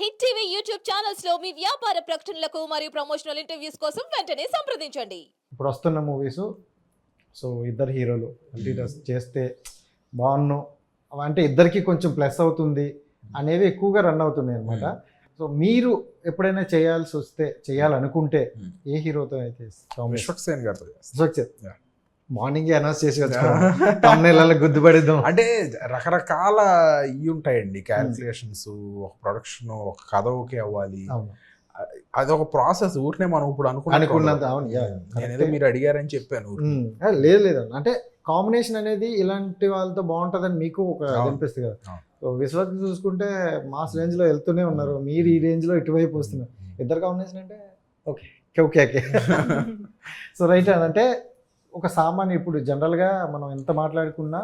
Hit TV YouTube ఛానల్స్లో మీ వ్యాపార ప్రకటనలకు మరియు ప్రమోషనల్ ఇంటర్వ్యూస్ కోసం వెంటనే సంప్రదించండి ఇప్పుడు వస్తున్న మూవీస్ సో ఇద్దరు హీరోలు అంటే ఇది చేస్తే బాగున్ను అంటే ఇద్దరికి కొంచెం ప్లస్ అవుతుంది అనేవి ఎక్కువగా రన్ అవుతున్నాయి అనమాట సో మీరు ఎప్పుడైనా చేయాల్సి వస్తే చేయాలనుకుంటే Hmm. ఏ హీరోతో అయితే విశ్వక్సేన్ గారితో చేస్తాను. అశోక్ Yeah. మార్నింగ్ అనౌన్స్ చేసి వచ్చాము గుర్తుపడిద్దాం అంటే రకరకాల ఇవి ఉంటాయండి క్యాల్కులేషన్స్. ఒక ప్రొడక్షన్ ఒక కథ ఓకే అవ్వాలి. అవును. అది ఒక ప్రాసెస్. ఊరినే మనం ఇప్పుడు అనుకున్నంత అవును నేనేదో. మీరు అడిగారని చెప్పాను లేదు లేదు. అంటే కాంబినేషన్ అనేది ఇలాంటి వాళ్ళతో బాగుంటుందని మీకు ఒక. అనిపిస్తుంది కదా. అవును. సో విశ్వక్ చూసుకుంటే మాస్ రేంజ్లో వెళ్తూనే ఉన్నారు. మీరు ఈ రేంజ్లో ఇటువైపు వస్తున్నారు. ఇద్దరు కాంబినేషన్ అంటే okay. Okay okay. So right అంటే ఒక సామాన్య ఇప్పుడు జనరల్గా మనం ఎంత మాట్లాడుకున్నా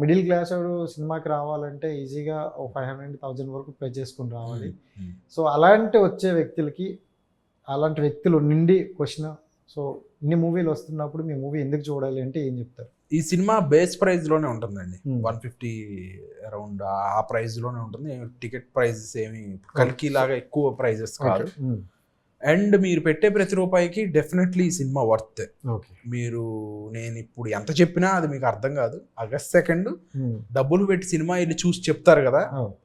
మిడిల్ క్లాస్ వాడు సినిమాకి రావాలంటే ఈజీగా ఒక ఫైవ్ హండ్రెడ్ థౌజండ్ వరకు పే చేసుకుని రావాలి. సో అలాంటి వచ్చే వ్యక్తులకి అలాంటి వ్యక్తులు నిండి క్వశ్చన్ సో ఇన్ని మూవీలు వస్తున్నప్పుడు మీ మూవీ ఎందుకు చూడాలి అంటే ఏం చెప్తారు? ఈ సినిమా బేస్ ప్రైస్లోనే ఉంటుందండి. వన్ ఫిఫ్టీ అరౌండ్ ఆ ప్రైస్లోనే ఉంటుంది. టికెట్ ప్రైజెస్ ఏమి కల్కి లాగా ఎక్కువ ప్రైజెస్ కాదు. అండ్ మీరు పెట్టే ప్రతి రూపాయికి డెఫినెట్లీ ఈ సినిమా వర్త్ ఓకే. మీరు నేను ఇప్పుడు ఎంత చెప్పినా అది మీకు అర్థం కాదు. ఆగస్ట్ సెకండ్ డబ్బులు పెట్టి సినిమా వెళ్ళి చూసి చెప్తారు కదా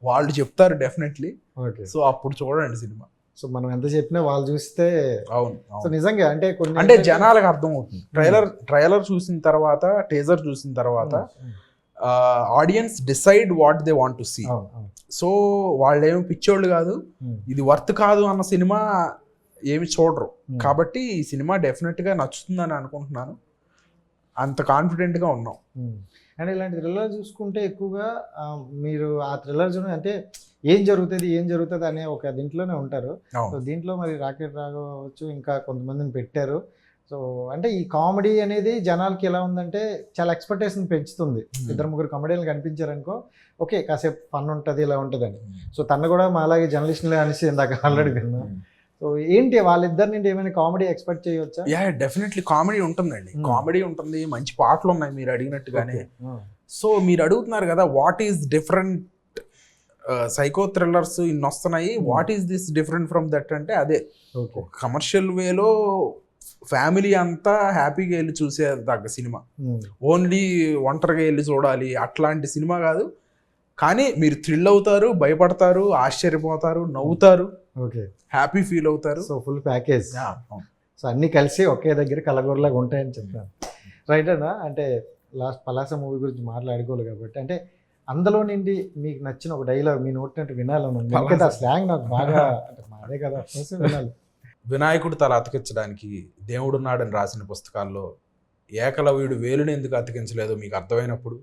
వాళ్ళు చెప్తారు డెఫినెట్లీ ఓకే. సో అప్పుడు చూడండి సినిమా. సో మనం ఎంత చెప్పినా వాళ్ళు చూస్తే అవును సో. నిజంగా అంటే కొన్ని అంటే జనాలకు అర్థం అవుతుంది ట్రైలర్ ట్రైలర్ చూసిన తర్వాత టేజర్ చూసిన తర్వాత audience decide what they want to see. So వాళ్ళు ఏమి పిచ్చోళ్ళు కాదు. ఉమ్, ఇది వర్త్ కాదు అన్న సినిమా ఏమి చూడరు. ఉమ్. కాబట్టి ఈ సినిమా డెఫినెట్గా నచ్చుతుందని అనుకుంటున్నాను. అంత కాన్ఫిడెంట్గా ఉన్నాం. ఉమ్. అండ్ ఇలాంటి థ్రిల్లర్ చూసుకుంటే ఎక్కువగా మీరు ఆ థ్రిల్లర్ జోన్ అంటే ఏం జరుగుతుంది ఏం జరుగుతుంది అనే ఒక దీంట్లోనే ఉంటారు. సో దీంట్లో మరి రాకెట్ రాఘవ అవ్వచ్చు ఇంకా కొంతమందిని పెట్టారు. సో అంటే ఈ కామెడీ అనేది జనాలకి ఎలా ఉందంటే చాలా ఎక్స్పెక్టేషన్ పెంచుతుంది. Hmm. ఇద్దరు ముగ్గురు కమెడీలు కనిపించారనుకో ఓకే కాసేపు ఫన్ ఉంటుంది ఇలా ఉంటుందని. సో తను కూడా మా అలాగే జర్నలిస్ట్లే అనేసి ఇందాక ఆల్రెడీ విన్నా సో ఏంటి వాళ్ళిద్దరి నుండి ఏమైనా కామెడీ ఎక్స్పెక్ట్ చేయవచ్చా యా డెఫినెట్లీ కామెడీ ఉంటుందండి Hmm. కామెడీ ఉంటుంది మంచి పాటలు ఉన్నాయి మీరు అడిగినట్టుగానే. Ah. సో మీరు అడుగుతున్నారు కదా what is different psycho thrillers ఇన్ని వస్తున్నాయి Hmm. What is this different from that అంటే అదే కమర్షియల్ వేలో ఫ్యామిలీ అంతా హ్యాపీగా వెళ్ళి చూసే దగ్గ సినిమా Hmm. ఓన్లీ ఒంటరిగా వెళ్ళి చూడాలి అట్లాంటి సినిమా కాదు కానీ మీరు థ్రిల్ అవుతారు భయపడతారు ఆశ్చర్యపోతారు నవ్వుతారు ఓకే. హ్యాపీ ఫీల్ అవుతారు. So full package. సో అన్నీ కలిసి ఒకే దగ్గర కలగూరలాగా ఉంటాయని చెప్తాను. రైట్ అన్నా? అంటే లాస్ట్ పలాస మూవీ గురించి మాట్లాడుకోవాలి కాబట్టి అంటే అందులో నుండి మీకు నచ్చిన ఒక డైలాగ్ మీ నోటినట్టు వినాలని ఉంది ఎందుకంటే ఆ స్లాంగ్ నాకు బాగా అంటే మాదే కదా వినాలి. వినాయకుడు తల అతికించడానికి దేవుడున్నాడని రాసిన పుస్తకాల్లో ఏకలవ్యుడు వేలుని ఎందుకు అతికించలేదో మీకు అర్థమైనప్పుడు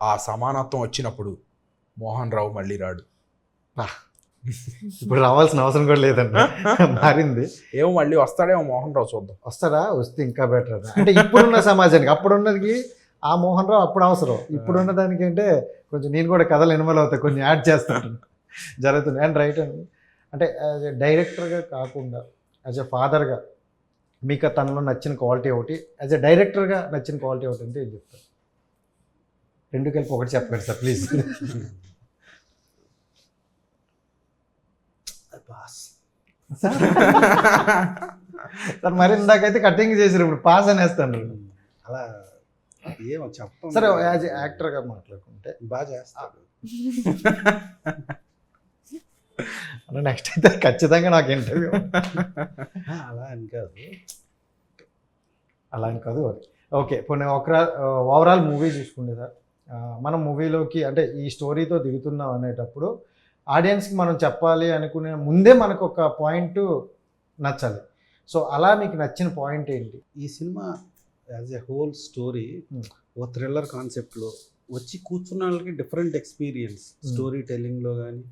ఆ సమానత్వం వచ్చినప్పుడు మోహన్ రావు మళ్ళీ రాడు. ఇప్పుడు రావాల్సిన అవసరం కూడా లేదండి మారింది. ఏమో మళ్ళీ వస్తాడేమో మోహన్ రావు చూద్దాం. వస్తారా వస్తే ఇంకా బెటర్ అంటే ఇప్పుడున్న సమాజానికి అప్పుడున్నది ఆ మోహన్ రావు అప్పుడు అవసరం. ఇప్పుడున్న దానికి అంటే కొంచెం నేను కూడా కథలు ఇన్వాల్వ్ అవుతాయి కొన్ని యాడ్ చేస్తాను. జరుగుతుంది అండ్ రైట్ అండి. అంటే యాజ్ ఎ డైరెక్టర్గా కాకుండా యాజ్ ఎ ఫాదర్గా మీకు తనలో నచ్చిన క్వాలిటీ ఒకటి యాజ్ ఎ డైరెక్టర్గా నచ్చిన క్వాలిటీ ఒకటి అంటే ఏం చెప్తారు? రెండు కలిపి ఒకటి చెప్పండి సార్ ప్లీజ్ సార్. మరి ఇందాకైతే కటింగ్ చేసారు ఇప్పుడు పాస్ అనేస్తాను. అలా ఏమో చెప్పం. సరే యాజ్ యాక్టర్గా మాట్లాడుకుంటే. బాగా చేస్తాడు. నెక్స్ట్ అయితే ఖచ్చితంగా నాకు ఇంటర్వ్యూ అలా అని కాదు. అలా అని కాదు ఓకే పోనీ ఒక ఓవరాల్ మూవీ చూసుకుంటే సార్ మనం మూవీలోకి అంటే ఈ స్టోరీతో దిగుతున్నాం అనేటప్పుడు ఆడియన్స్కి మనం చెప్పాలి అనుకునే ముందే మనకు ఒక పాయింట్ నచ్చాలి. సో అలా మీకు నచ్చిన పాయింట్ ఏంటి? ఈ cinema as a whole story. Oh thriller కాన్సెప్ట్లో వచ్చి కూర్చున్న వాళ్ళకి డిఫరెంట్ ఎక్స్పీరియన్స్. స్టోరీ టెల్లింగ్లో కానీ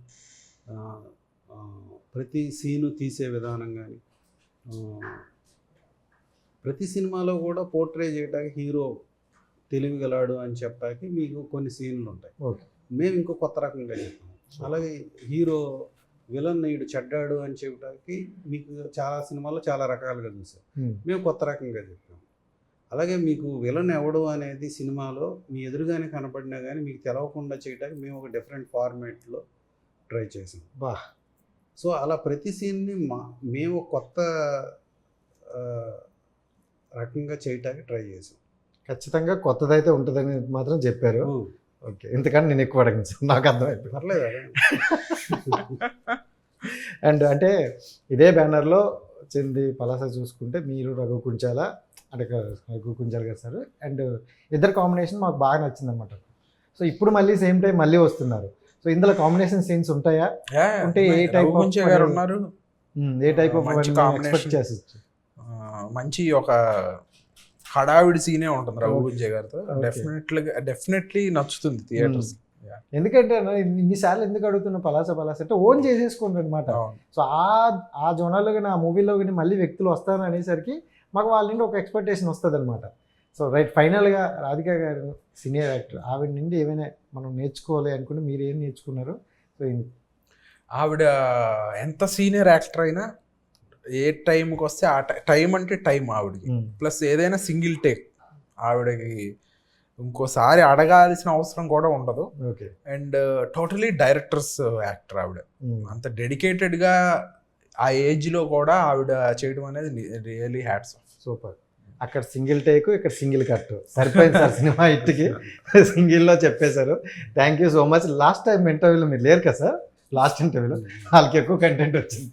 ప్రతి సీను తీసే విధానం కానీ ప్రతి సినిమాలో కూడా పోర్ట్రే చేయడానికి హీరో తెలివిగలాడు అని చెప్పడానికి మీకు కొన్ని సీన్లు ఉంటాయి ఓకే. మేము ఇంకో కొత్త రకంగా చెప్తాం. అలాగే హీరో విలన్ ఈడు చెడ్డాడు అని చెప్పడానికి మీకు చాలా సినిమాల్లో చాలా రకాలుగా చూసాం మేము కొత్త రకంగా చెప్పాం అలాగే మీకు విలన్ ఎవడు అనేది సినిమాలో మీ ఎదురుగానే కనపడినా కానీ మీకు తెలవకుండా చేయడానికి మేము ఒక డిఫరెంట్ ఫార్మేట్లో ట్రై చేసాం. బా. సో అలా ప్రతి సీన్ని మా మేము కొత్త రకంగా చేయటానికి ట్రై చేసాం. ఖచ్చితంగా కొత్తదైతే ఉంటుందని మాత్రం చెప్పారు. ఓకే. ఎందుకంటే నేను ఎక్కువ అడగను సార్. నాకు అర్థమైపోయింది పర్లేదు. అండ్ అంటే ఇదే బ్యానర్లో చెంది పలాస చూసుకుంటే మీరు రఘు కుంచాల అంటే రఘు కుంచాల గారు సార్. అండ్ ఇద్దరు కాంబినేషన్ మాకు బాగా నచ్చింది అనమాట సో ఇప్పుడు మళ్ళీ సేమ్ టైం మళ్ళీ వస్తున్నారు. సో ఇందులో కాంబినేషన్ సీన్స్ ఉంటాయా? అంటే ఏ గారు పని- ఉన్నారు ఏ టైప్ ఆఫ్ ఎక్స్పెక్ట్. చేసి మంచి ఒక హడావిడి సీనే ఉంటుంది రఘువంశీ గారితో. Okay. డెఫినెట్లీ డెఫినెట్లీ నచ్చుతుంది థియేటర్స్ ఎందుకంటే అన్న, ఇన్ని- ఇన్నిసార్లు ఎందుకు అడుగుతున్నా పలాస పలాస అంటే ఓన్ చేసేసుకోండి అనమాట సో ఆ ఆ జోనల్లో కానీ ఆ మూవీలో కానీ మళ్ళీ వ్యక్తులు వస్తారు అనేసరికి మాకు వాళ్ళ నుండి ఒక ఎక్స్పెక్టేషన్ వస్తుంది అనమాట సో రైట్ ఫైనల్గా రాధిక గారు సీనియర్ యాక్టర్ ఆవిడ నుండి ఏమైనా మనం నేర్చుకోవాలి అనుకుంటే మీరు ఏం నేర్చుకున్నారు? సో ఆవిడ ఎంత సీనియర్ యాక్టర్ అయినా ఏ టైంకి వస్తే ఆ టైం అంటే టైం ఆవిడకి. ప్లస్ ఏదైనా సింగిల్ టేక్ ఆవిడకి ఇంకోసారి అడగాల్సిన అవసరం కూడా ఉండదు. Okay. And totally directors actor ఆవిడ. అంత డెడికేటెడ్గా ఆ ఏజ్లో కూడా ఆవిడ చేయడం అనేది రియలీ హ్యాట్స్ ఆఫ్. సూపర్. అక్కడ సింగిల్ టేక్ ఇక్కడ సింగిల్ కట్ సరిపోయింది సార్ సినిమా ఇట్టుకి సింగిల్లో చెప్పేశారు. Thank you so much. Last time ఇంటర్వ్యూలో మీరు లేరు కదా సార్? లాస్ట్ ఇంటర్వ్యూలో. వాళ్ళకి ఎక్కువ కంటెంట్ వచ్చింది.